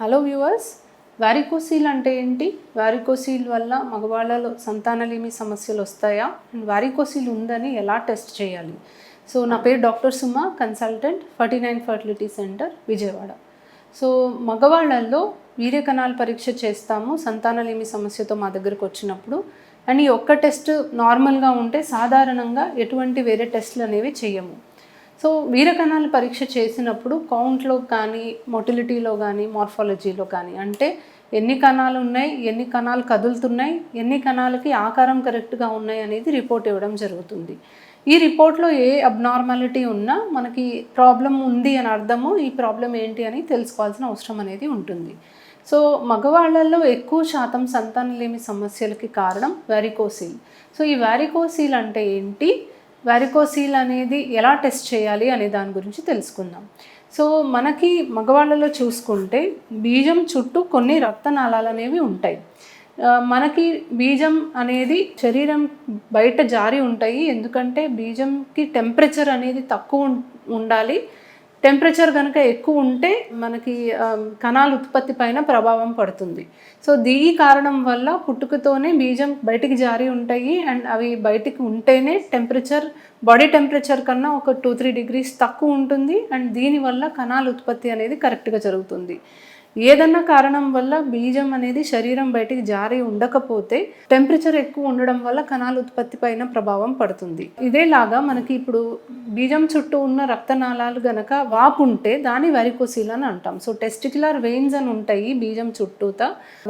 Hello viewers వారికోసీల్ అంటే ఏంటి? వారికోసీల్ వల్ల మగవాళ్ళలో సంతానలేమి సమస్యలు వస్తాయా? అండ్ వారికోసీల్ ఉందని ఎలా టెస్ట్ చేయాలి? సో నా పేరు doctor Suma consultant forty nine fertility centre Vijayawada. So మగవాళ్ళల్లో వీర్యకణాల పరీక్ష చేస్తాము సంతానలేమి సమస్యతో మా దగ్గరకు వచ్చినప్పుడు. అండ్ ఈ ఒక్క టెస్ట్ నార్మల్గా ఉంటే సాధారణంగా ఎటువంటి వేరే టెస్ట్లు అనేవి చేయము. సో వీరకణాల పరీక్ష చేసినప్పుడు కౌంట్లో కానీ మొటిలిటీలో కానీ మార్ఫాలజీలో కానీ అంటే ఎన్ని కణాలు ఉన్నాయి ఎన్ని కణాలు కదులుతున్నాయి ఎన్ని కణాలకి ఆకారం కరెక్ట్గా ఉన్నాయి అనేది రిపోర్ట్ ఇవ్వడం జరుగుతుంది. ఈ రిపోర్ట్లో ఏ అబ్నార్మాలిటీ ఉన్నా మనకి ప్రాబ్లం ఉంది అని అర్థము ఈ ప్రాబ్లం ఏంటి అని తెలుసుకోవాల్సిన అవసరం అనేది ఉంటుంది. సో మగవాళ్ళల్లో ఎక్కువ శాతం సంతానలేమి సమస్యలకి కారణం వ్యారికోసీల్ సో ఈ వ్యారికోసీల్ అంటే ఏంటి? వారికోసీల్ అనేది ఎలా టెస్ట్ చేయాలి అనే దాని గురించి తెలుసుకుందాం. సో మనకి మగవాళ్ళలో చూసుకుంటే బీజం చుట్టూ కొన్ని రక్తనాళాలు అనేవి ఉంటాయి. మనకి బీజం అనేది శరీరం బయట జారి ఉంటాయి. ఎందుకంటే బీజంకి టెంపరేచర్ అనేది తక్కువ ఉండాలి. టెంపరేచర్ కనుక ఎక్కువ ఉంటే మనకి కణాల ఉత్పత్తి పైన ప్రభావం పడుతుంది. సో దీ కారణం వల్ల పుట్టుకతోనే బీజం బయటికి జారి ఉంటాయి అండ్ అవి బయటికి ఉంటేనే టెంపరేచర్ బాడీ టెంపరేచర్ కన్నా ఒక టూ త్రీ డిగ్రీస్ తక్కువ ఉంటుంది అండ్ దీనివల్ల కణాల ఉత్పత్తి అనేది కరెక్ట్గా జరుగుతుంది. ఏదన్నా కారణం వల్ల బీజం అనేది శరీరం బయటికి జారి ఉండకపోతే టెంపరేచర్ ఎక్కువ ఉండడం వల్ల కణాల ఉత్పత్తి పైన ప్రభావం పడుతుంది. ఇదేలాగా మనకి ఇప్పుడు బీజం చుట్టూ ఉన్న రక్తనాళాలు గనక వాపు ఉంటే దాని వరికోసీల్ అని అంటాం. సో టెస్టిక్యులర్ వెయిన్స్ అని ఉంటాయి బీజం చుట్టూత.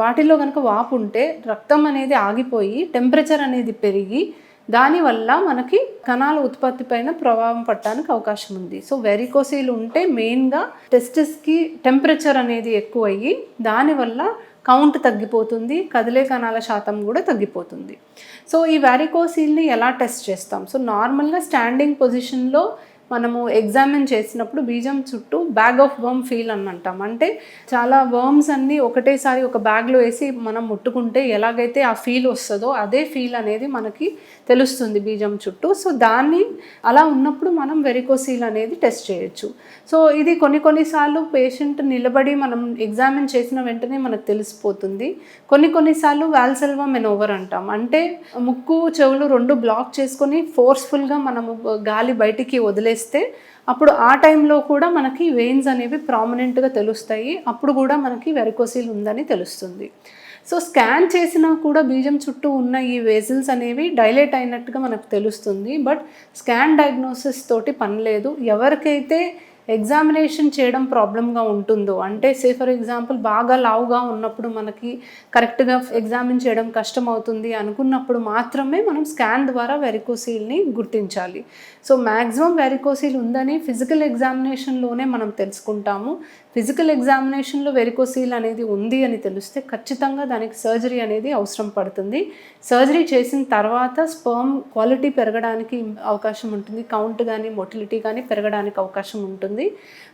వాటిలో గనక వాపు ఉంటే రక్తం అనేది ఆగిపోయి టెంపరేచర్ అనేది పెరిగి దానివల్ల మనకి కణాల ఉత్పత్తి పైన ప్రభావం పడటానికి అవకాశం ఉంది. సో వెరికోసీలు ఉంటే మెయిన్గా టెస్టిస్కి టెంపరేచర్ అనేది ఎక్కువ అయ్యి దానివల్ల కౌంట్ తగ్గిపోతుంది కదిలే కణాల శాతం కూడా తగ్గిపోతుంది. సో ఈ వ్యారికోసీల్ని ఎలా టెస్ట్ చేస్తాం? సో నార్మల్గా స్టాండింగ్ పొజిషన్లో మనము ఎగ్జామిన్ చేసినప్పుడు బీజం చుట్టూ బ్యాగ్ ఆఫ్ వర్మ్ ఫీల్ అని అంటాం అంటే చాలా వర్మ్స్ అన్నీ ఒకటేసారి ఒక బ్యాగ్లో వేసి మనం ముట్టుకుంటే ఎలాగైతే ఆ ఫీల్ వస్తుందో అదే ఫీల్ అనేది మనకి తెలుస్తుంది బీజం చుట్టూ. సో దాన్ని అలా ఉన్నప్పుడు మనం వెరికోసీల్ అనేది టెస్ట్ చేయొచ్చు. సో ఇది కొన్ని కొన్నిసార్లు పేషెంట్ నిలబడి మనం ఎగ్జామిన్ చేసిన వెంటనే మనకు తెలిసిపోతుంది. కొన్ని కొన్నిసార్లు వాల్సెల్వా మెనోవర్ అంటాం. అంటే ముక్కు చెవులు రెండు బ్లాక్ చేసుకొని ఫోర్స్ఫుల్గా మనము గాలి బయటికి చేస్తే అప్పుడు ఆ టైంలో కూడా మనకి వెయిన్స్ అనేవి ప్రామినెంట్గా తెలుస్తాయి. అప్పుడు కూడా మనకి వెరికోసీల్ ఉందని తెలుస్తుంది. సో స్కాన్ చేసినా కూడా బీజం చుట్టూ ఉన్న ఈ వెజిల్స్ అనేవి డైలేట్ అయినట్టుగా మనకు తెలుస్తుంది. బట్ స్కాన్ డయాగ్నోసిస్ తోటి పని లేదు. ఎవరికైతే ఎగ్జామినేషన్ చేయడం ప్రాబ్లంగా ఉంటుందో? అంటే సే ఫర్ ఎగ్జాంపుల్ బాగా లావుగా ఉన్నప్పుడు మనకి కరెక్ట్గా ఎగ్జామిన్ చేయడం కష్టం అవుతుంది అనుకున్నప్పుడు మాత్రమే మనం స్కాన్ ద్వారా వెరికోసీల్ని గుర్తించాలి. సో మ్యాక్సిమం వెరికోసీల్ ఉందని ఫిజికల్ ఎగ్జామినేషన్లోనే మనం తెలుసుకుంటాము. ఫిజికల్ ఎగ్జామినేషన్లో వెరికోసీల్ అనేది ఉంది అని తెలిస్తే ఖచ్చితంగా దానికి సర్జరీ అనేది అవసరం పడుతుంది. సర్జరీ చేసిన తర్వాత స్పర్మ్ క్వాలిటీ పెరగడానికి అవకాశం ఉంటుంది. కౌంట్ కానీ మొటిలిటీ కానీ పెరగడానికి అవకాశం ఉంటుంది.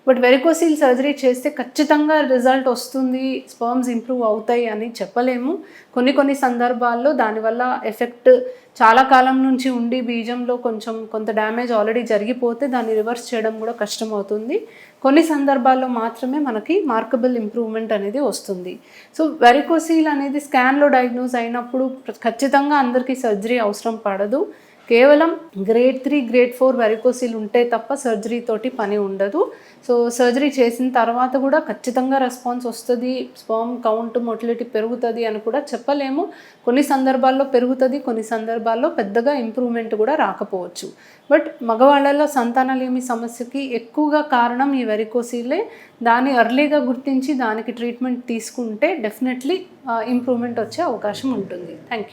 బట్ వెరికోసీల్ సర్జరీ చేస్తే ఖచ్చితంగా రిజల్ట్ వస్తుంది స్పర్మ్స్ ఇంప్రూవ్ అవుతాయి అని చెప్పలేము. కొన్ని కొన్ని సందర్భాల్లో దానివల్ల ఎఫెక్ట్ చాలా కాలం నుంచి ఉండి బీజంలో కొంచెం కొంత డ్యామేజ్ ఆల్రెడీ జరిగిపోతే దాన్ని రివర్స్ చేయడం కూడా కష్టం అవుతుంది కొన్ని సందర్భాల్లో మాత్రమే మనకి మార్కబుల్ ఇంప్రూవ్మెంట్ అనేది వస్తుంది. సో వెరికోసీల్ అనేది స్కాన్లో డయాగ్నోజ్ అయినప్పుడు ఖచ్చితంగా అందరికీ సర్జరీ అవసరం పడదు. కేవలం grade three grade four varicocele ఉంటే తప్ప సర్జరీ తోటి పని ఉండదు. సో సర్జరీ చేసిన తర్వాత కూడా ఖచ్చితంగా రెస్పాన్స్ వస్తుంది స్పర్మ్ కౌంట్ మొటిలిటీ పెరుగుతుంది అని కూడా చెప్పలేము. కొన్ని సందర్భాల్లో పెరుగుతుంది కొన్ని సందర్భాల్లో పెద్దగా ఇంప్రూవ్మెంట్ కూడా రాకపోవచ్చు. బట్ మగవాళ్ళలో సంతానలేమి సమస్యకి ఎక్కువగా కారణం ఈ వెరికోసీలే దాన్ని ఎర్లీగా గుర్తించి దానికి ట్రీట్మెంట్ తీసుకుంటే డెఫినెట్లీ ఇంప్రూవ్మెంట్ వచ్చే అవకాశం ఉంటుంది. Thank you